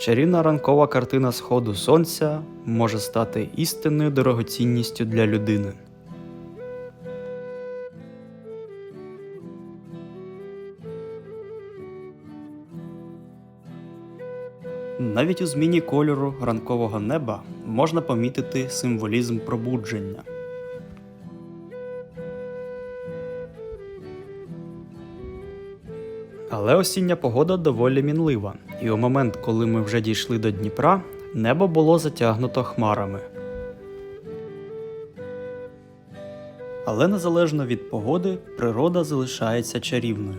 чарівна ранкова картина сходу сонця може стати істинною дорогоцінністю для людини. Навіть у зміні кольору ранкового неба можна помітити символізм пробудження. Але осіння погода доволі мінлива, і у момент, коли ми вже дійшли до Дніпра, небо було затягнуто хмарами. Але незалежно від погоди, природа залишається чарівною.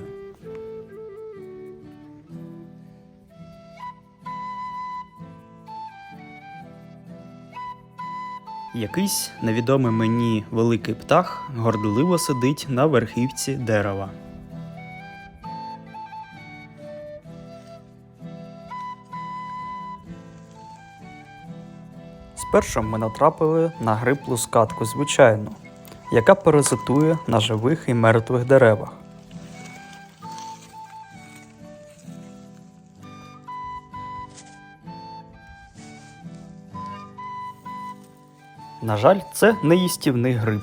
Якийсь невідомий мені великий птах гордливо сидить на верхівці дерева. Спершу ми натрапили на гриблу скатку звичайну, яка паразитує на живих і мертвих деревах. На жаль, це не їстівний гриб.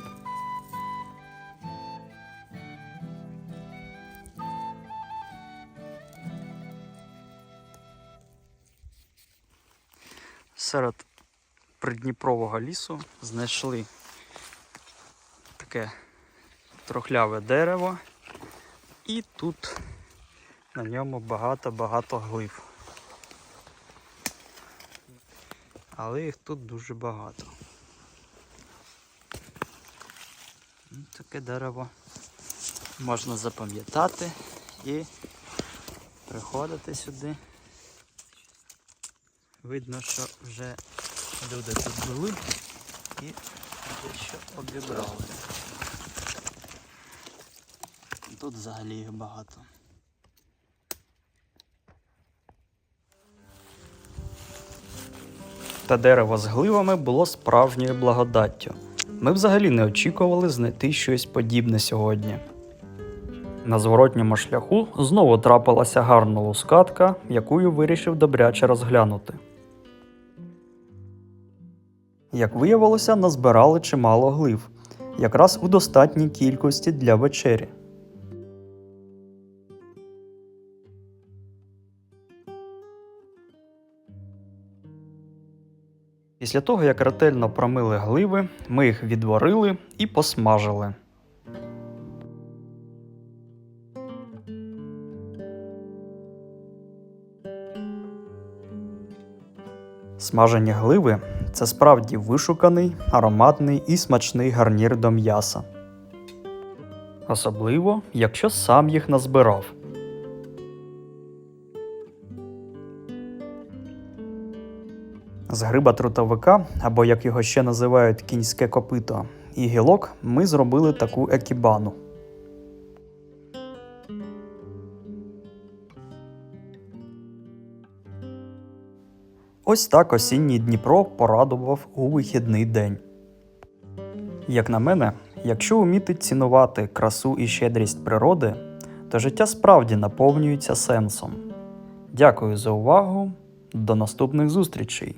Серед придніпрового лісу знайшли таке трохляве дерево, і тут на ньому багато-багато глив. Але їх тут дуже багато. Ну, Таке дерево можна запам'ятати і приходити сюди. Видно, що вже люди тут були і дещо обібрали. Тут взагалі їх багато. Та дерево з гливами було справжньою благодаттю. Ми взагалі не очікували знайти щось подібне сьогодні. На зворотньому шляху знову трапилася гарна лускатка, яку вирішив добряче розглянути. Як виявилося, назбирали чимало глив, якраз у достатній кількості для вечері. Після того, як ретельно промили гливи, ми їх відварили і посмажили. Смажені гливи це справді вишуканий, ароматний і смачний гарнір до м'яса. Особливо, якщо сам їх назбирав. З гриба трутовика, або як його ще називають кінське копито, і гілок ми зробили таку екібану. Ось так осінній Дніпро порадував у вихідний день. Як на мене, якщо вміти цінувати красу і щедрість природи, то життя справді наповнюється сенсом. Дякую за увагу. До наступних зустрічей!